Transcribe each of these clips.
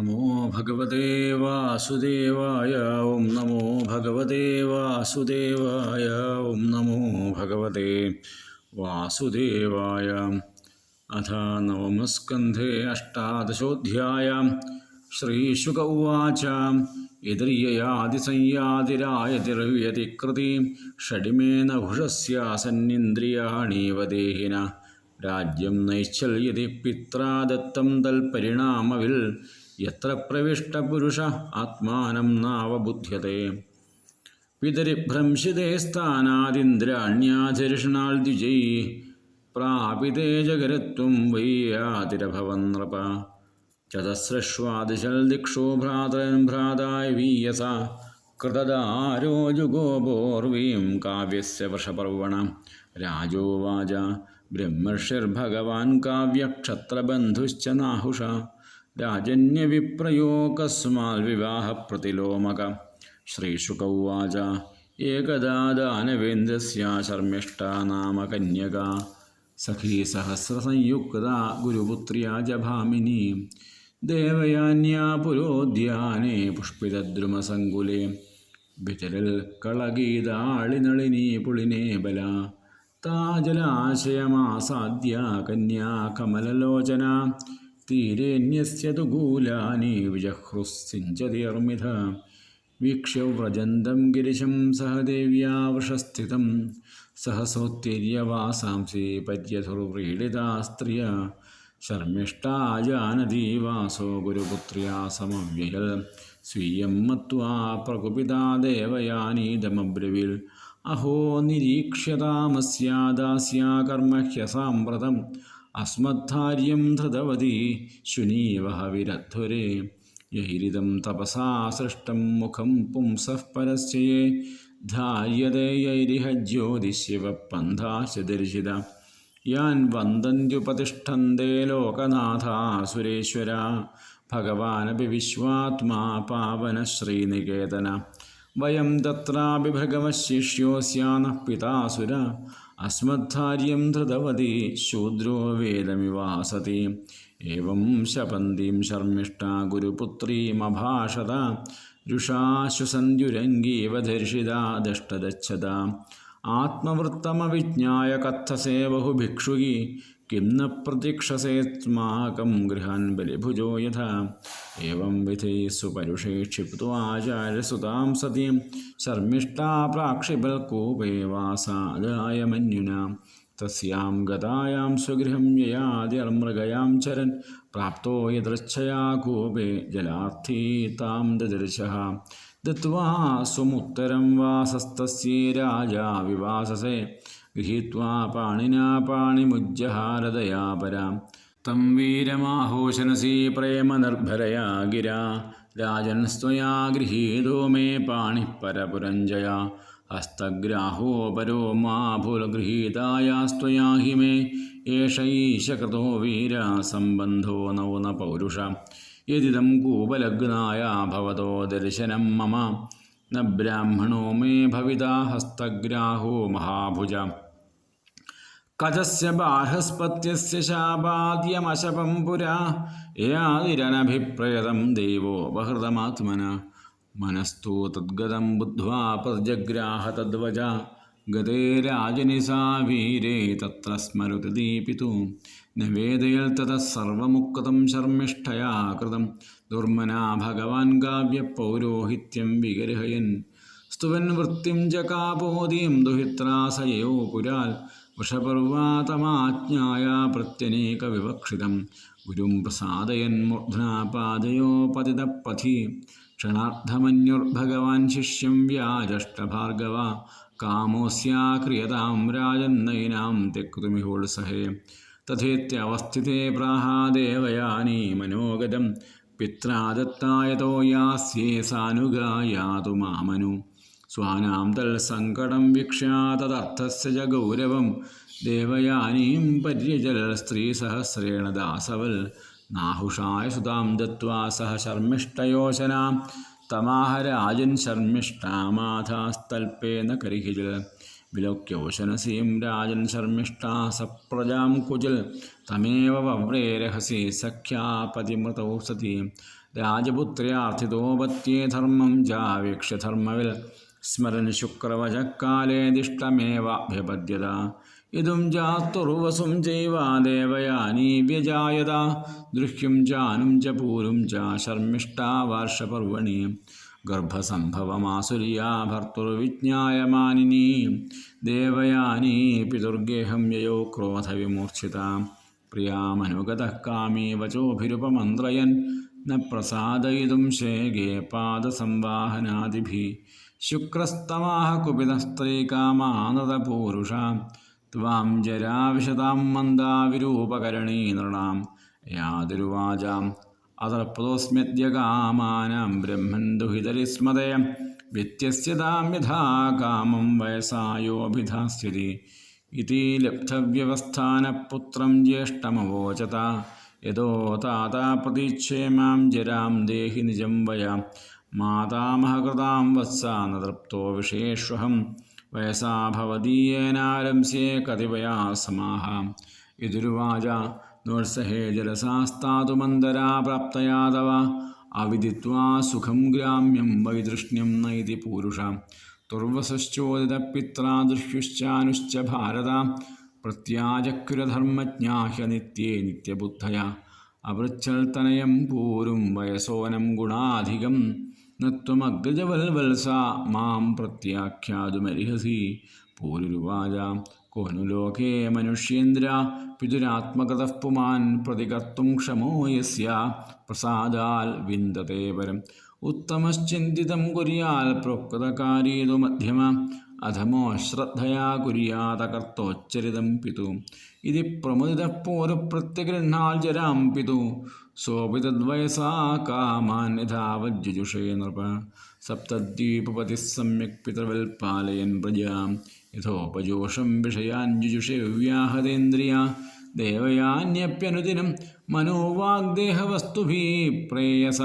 നമോ ഭഗവതേ വാസുദേവായ ഓം നമോ ഭഗവതേ വാസുദേവായ ഓം നമോ ഭഗവതേ വാസുദേവായ അഥ നവമസ്കന്ധേ അഷ്ടാദശോധ്യായ ശ്രീശുക ഉവാച യതിർയയാതിസംയാതിരായതിർവ്യതികൃതി ഷഡിമേന ഭുഷസ്യാസന്നിന്ദ്രിയാണീവ ദേഹിന രാജ്യം നൈശ്ചല്യതി പിത്രാദത്തം തൽപരിണാമവിൽ യത്ര പ്രവിഷ്ടപുരുഷ ആത്മാനം നാവബുദ്ധ്യത്തെ. പിതരിഭ്രംശിതേ സ്ഥാനാദിന്ദ്രാണ്യാധിർഷണാൽ ദ്വിജൈ. പ്രാപിതേ ജഗരത്വം വയ്യാതിരഭവൻ നൃപ ചതസ്രശ്വാദിശൽ ദിക്ഷോ ഭ്രാതരൻ ഭ്രാതായ വീയസ. കൃതദാരോജുഗോപോർവീം കാവ്യസ്യ വൃഷപർവണ രാജോവാച ബ്രഹ്മർഷിർഭഗവാൻ കാവ്യക്ഷത്രബന്ധുശ്ച നാഹുഷ. രാജന്യവിപ്രയോ കസ്മാൽ വിവാഹ പ്രതിലോമക ശ്രീശുക ഉവാച ഏകദാ ദാനവേന്ദ്രസ്യ ശർമ്മിഷ്ഠ നാമ കന്യക സഖീ സഹസ്രസംയുക്ത ഗുരുപുത്ര്യാ ജഭാമിനി ദേവയാന്യാ പുരോദ്യാനേ പുഷ്പിതദ്രുമസങ്കുലേ. വിചരൽ കളഗീതാളിനളിനീ പുളിനേ ബല. താജലാശയമാസാദ്യ കന്യാ കമലലോചന. തീരേന്യസ്യ തു ഗൂലാനി വിജഹ്രുസിഞ്ചതിർമിഥ വീക്ഷ്യ വ്രജന്തം ഗിരിശം സഹ ദേവ്യാ വൃഷസ്ഥിതം. സഹസോത്തിര്യവാസാംസി പര്യധുർവ്രീഡിതാ സ്ത്രിയ. ശർമ്മിഷ്ടാ ജാനതി വാസോ ഗുരുപുത്ര്യാ സമവ്യയൽ. സ്വീയം മത്വാ പ്രകുപിതാ ദേവയാനീതമബ്രവിൽ അഹോ നിരീക്ഷ്യതാമസ്യാദാസ്യാ കർമ്മ ഹ്യസാമ്പ്രതം അസ്മദ്ധാര്യം ധൃതവതി ശുനീവഹ വിരധ്വരേ യഹിരിതം തപസാ സൃഷ്ടം മുഖം പുംസഃ പരസ്യേ ധാര്യതേ യൈരിഹ ജ്യോതിശിവ പന്ഥാശദർശിത യാൻ വന്ദന്ത്യുപതിഷ്ഠന്തേ ലോകനാഥാ സുരേശ്വര. ഭഗവാനപി വിശ്വാത്മാ പാവന ശ്രീനികേതന വയം തത്രാപി ഭഗവശിഷ്യോസ്യാനഃ പിതാസുര. അസ്മദ്ധാര്യം ധൃതവതി ശൂദ്രോ വേദമിവാസതി. ഏവം ശപന്തിം ശർമ്മിഷ്ട ഗുരുപുത്രീമഭാഷത. രുഷാശുസന്ധ്യുരംഗീവ ദർശിതാ ദഷ്ടദച്ഛത. ആത്മവൃത്തമവിജ്ഞായ കഥസേ ബഹുഭിക്ഷുകി കിം ന പ്രതീക്ഷസേസ്മാകം ഗൃഹാൻ ബലിഭുജോ യഥാ ഏവം വിധി സുപരുഷേ ക്ഷിപ്ത്വാചാര്യസുതാം സതീം ശർമ്മിഷ്ഠാ പ്രാക്ഷിബൽകൂപേ വാസാദായ മന്യുന തസ്യാം ഗതായാം സ്വഗൃഹം യയാതിർമൃഗയാം ചരൻ പ്രാപ്തോ യദൃച്ഛയാ കൂപേ ജലാർത്ഥീ താം ദദൃശ ദത്വാ സ്വമുത്തരം വാസസ്തസ്യേ രാജാ വിവാസസേ ഗൃഹീത്വാ പാണിനാ പാണിമുജ്ജഹാരതയാ പരാം. തം വീരമാഹോശനസി പ്രേമ നിർഭരയാ ഗിരാ. രാജൻ സ്വയാ ഗൃഹീതോ മേ പാണി പരപുരഞ്ജയ ഹസ്തഗ്രാഹോ പരോ മാ ഭുലഗൃഹീതായാസ്ത്വയാ ഹി മേ. ഏഷൈശകൃതോ വീര സംബന്ധോ നൗന പൗരുഷ യതിദം കൂപലഗ്നായ ഭവതോ ദർശനം മമ. न ब्राह्मणो मे भविता हस्तग्राहो महाभुज। कजस्य बार्हस्पत्यस्य शापाद्यमशपं पुरा। यादिरनभिप्रयतं देवो बहृतमात्मना। मनस्तु तद्गतं बुद्ध्वा प्रजग्राह तद्वज। गते राजनिसा वीरे तत्र स्मरुति दीपितु। न वेदयल ततः सर्वमुक्तं शर्मिष्ठया कृतं ദുർമനാ ഭഗവാൻ കാവ്യ പൗരോഹിത്യം വിഗർഹയൻ സ്തുവൻ വൃത്തിം ച കാപോതിയും ദുഹിത്രാസയോ പുരാൽ. വൃഷപർവാതമാജ്ഞായ പ്രത്യനേക വിവക്ഷിതം. ഗുരും പ്രസാദയൻ മൂർധനാപാദയോ പതിതപ്പഥി ക്ഷണാർത്ഥമന്യുർഭഗവാൻ ശിഷ്യം വ്യാജഷ്ടഭാർഗവ. കാമോസ്യാ ക്രിയതാം രാജന്നയിനാം തെക്കുതുമിഹോത്സഹേ തഥേത്യവസ്ഥിതേ പ്രാഹാദേവയാനീ മനോഗതം. പിത്രാദത്തായതോ യാസ്യേ സാനുഗായാതു മാമനു. സ്വാനാം തൽ സങ്കടം വീക്ഷാതദർത്ഥസ്യ ജ ഗൗരവം. ദേവയാനീം പര്യജൽ സ്ത്രീ സഹസ്രേണ ദാസവൽ. നാഹുഷായ സുതാം ദത്വാ സഹ ശർമ്മിഷ്ടയോശനാം സ്തമാഹരാജൻ ശർമ്മിഷ്ടാമാധാസ്തൽപേന കരിഹിൽ വിലോക്യോശനസീം രാജൻ ശർമ്മിഷ്ടാ സപ്രജാം കുജിൽ. തമേവ വവ്രേ രഹസി സഖ്യാപതിമൃതൗ സതി. രാജപുത്ര്യാർത്ഥിതോപത്യേ ധർമ്മം ജാവേക്ഷ്യധർമ്മവിൽ സ്മരൻ ശുക്രവചക്കാലേ ദിഷ്ടമേവ അഭ്യപദ്യത ഇതും ജാത്തുർവസും ജൈവാദേവയാനീ വ്യജായത. ദൃഹ്യം ജാനും ച പൂരും ച ശർമ്മിഷ്ടാ വാർഷപർവണി ഗർഭസംഭവമാസുരിയാ ഭർത്തുർവിജ്ഞായമാനിനി ദേവയാനീ പിതുർഗേഹം യയോ ക്രോധവിമൂർച്ഛിത. പ്രിയാമനുഗതഃ കാമീ വചോഭിരുപമന്ത്രയൻ ന പ്രസാദയിതും ശേഖേ പാദസംവാഹനാദിഭി. ശുക്രസ്തമാഹ കുപിതസ്ത്രീകാമാനതപൂരുഷ ത്വാം ജരാവിശതാം മന്ദാവിരൂപകരണീ നൃണാം. യാതിരുവാചാം അതർപ്പതോസ്മ്യദ്യകാമാനാം ബ്രഹ്മൻ ദുഹിതരിസ്മതേ വ്യത്യസ്യതാം യഥാ കാമം വയസായോഭിധാസ്യതി ഇതി ലബ്ധവ്യവസ്ഥാനപുത്രം ജ്യേഷ്ഠമവോചത. യഥോ താതാ പ്രതീക്ഷേമാം ജരാം ദേഹി നിജം വയ. മാതാമഹകൃതാം വത്സാ നതൃപ്തോ വിഷയേഷ്വഹം വയസാ ഭവതീയേനാരംസ്യേ കതിപയാ സമാഹ. യദുരുവാച നോത്സഹേ ജലസാസ്താതുമന്തരാ മന്ദരാ പ്രാപ്തയാതവ അവിദിത്വാ സുഖം ഗ്രാമ്യം വൈതൃഷ്ണ്യം നൈതി പൂരുഷ. തുർവസശ്ചോദിതപിത്രാദൃശ്യുശ്ചാനുശ്ച ഭാരത. പ്രത്യാജക്കുരധർമ്മജ്ഞാഹ്യ നിത്യേ നിത്യബുദ്ധയ. അപൃച്ഛൽത്തനയം പൂരും വയസോനം ഗുണാധികം. നത്വമഗ്രജവൽവത്സ മാം പ്രത്യാഖ്യാതുമരിഹസി. പൂരുരുവാച കോനു ലോകേ മനുഷ്യേന്ദ്ര പിതുരാത്മകത പുമാൻ പ്രതികർത്തും ക്ഷമോ യസ്യ പ്രസാദാൽ വിന്ദതേ പരം ഉത്തമശ്ചിന്തിതം കുര്യാൽ പ്രോക്തകാരീതു മധ്യമ അധമോ അശ്രദ്ധയാ കുര്യാതകർത്തോച്ചരിതം പിതു. ഇതി പ്രമുദിതപ്പോരു പ്രത്യഗൃഹാൽ ജരാം പിതു. സോപിതദ്വയസാ കാമാൻ യഥാവജ്ജുഷേ നൃപ. സപ്തദ്വീപതി സമ്യക് പിതൃവൽപാലയൻ പ്രജാം യഥോപജോഷം വിഷയാൻ ജുജുഷേ വ്യാഹതേന്ദ്രിയ. ദേവയാന്യപ്യനുദിനം മനോവാഗ്ദേഹവസ്തുഭീ പ്രേയസ.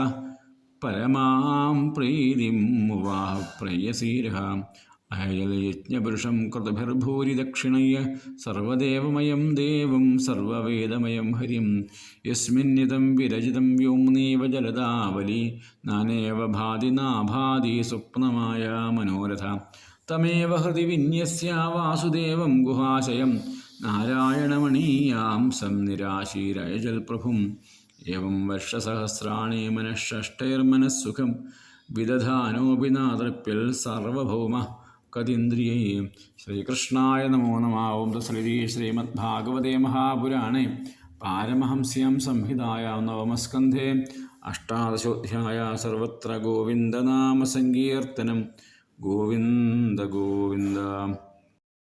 പരമാം പ്രീതിം വാഹ പ്രേയസീരഹ. അഹയലയജ്ഞപുരുഷം കൃതഭിർഭൂരിദക്ഷിണയ്യ സർവദേവമയം ദേവം സർവവേദമയം ഹരിം. യസ്മിന്നിതം വിരചിതം വ്യോംനീവ ജലദാവലി നാനേവ ഭാതി നാഭാതി സ്വപ്നമായ മനോരഥ. തമേവ ഹൃതി വിന്യസ്യാവാസുദേവം ഗുഹാശയം നാരായണമണീയാം സം നിരാശീരയജൽ പ്രഭും. ഏവം വർഷസഹസ്രാണി മനഃഷ്ടൈർമനഃസുഖം വിദധാനോപി നാതൃപ്യൽ സർവഭൗമ. കതീന്ദ്രിയേ. ശ്രീകൃഷ്ണായ നമോ നമാവും ശ്രീ ശ്രീമദ്ഭാഗവതേ മഹാപുരാണേ. പാരമഹംസ്യം സംഹിതായ നവമസ്കന്ധേ. അഷ്ടാദശോധ്യായ സർവത്ര ഗോവിന്ദനാമസങ്കീർത്തനം. ഗോവിന്ദ ഗോവിന്ദ.